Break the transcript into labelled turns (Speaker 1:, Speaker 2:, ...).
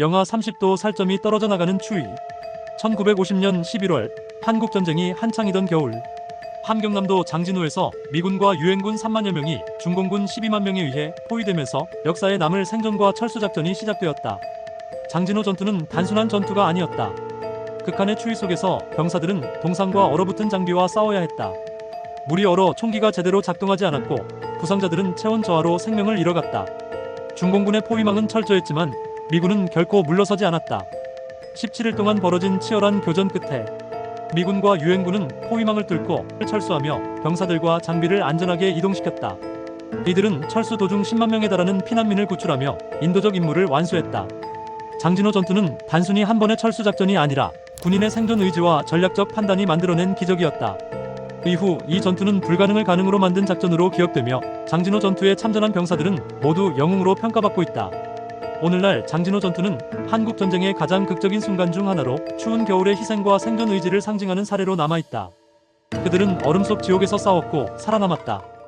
Speaker 1: 영하 30도 살점이 떨어져 나가는 추위. 1950년 11월 한국전쟁이 한창이던 겨울. 함경남도 장진호에서 미군과 유엔군 3만여 명이 중공군 12만 명에 의해 포위되면서 역사에 남을 생존과 철수작전이 시작되었다. 장진호 전투는 단순한 전투가 아니었다. 극한의 추위 속에서 병사들은 동상과 얼어붙은 장비와 싸워야 했다. 물이 얼어 총기가 제대로 작동하지 않았고 부상자들은 체온 저하로 생명을 잃어갔다. 중공군의 포위망은 철저했지만 미군은 결코 물러서지 않았다. 17일 동안 벌어진 치열한 교전 끝에 미군과 유엔군은 포위망을 뚫고 철수하며 병사들과 장비를 안전하게 이동시켰다. 이들은 철수 도중 10만 명에 달하는 피난민을 구출하며 인도적 임무를 완수했다. 장진호 전투는 단순히 한 번의 철수 작전이 아니라 군인의 생존 의지와 전략적 판단이 만들어낸 기적이었다. 이후 이 전투는 불가능을 가능으로 만든 작전으로 기억되며 장진호 전투에 참전한 병사들은 모두 영웅으로 평가받고 있다. 오늘날 장진호 전투는 한국 전쟁의 가장 극적인 순간 중 하나로 추운 겨울의 희생과 생존 의지를 상징하는 사례로 남아 있다. 그들은 얼음 속 지옥에서 싸웠고 살아남았다.